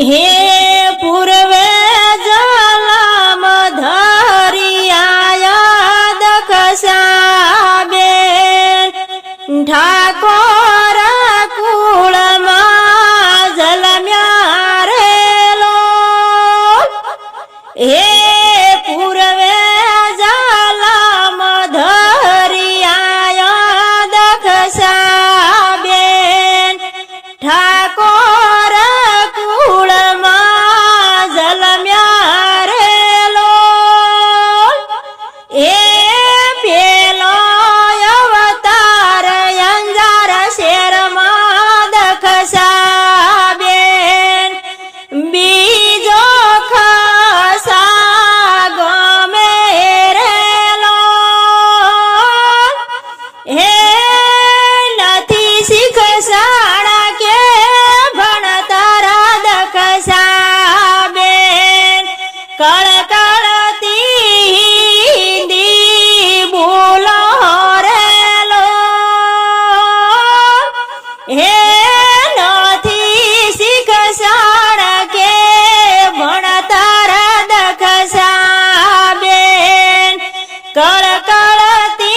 હે પૂર્વે જલમ ધરિયા દખસાબેન ઠાકોર કુળમાં જલમ્યા રેલો હે પૂર્વે જલમ Dhariya દખસાબેન Thakor Kara kara ti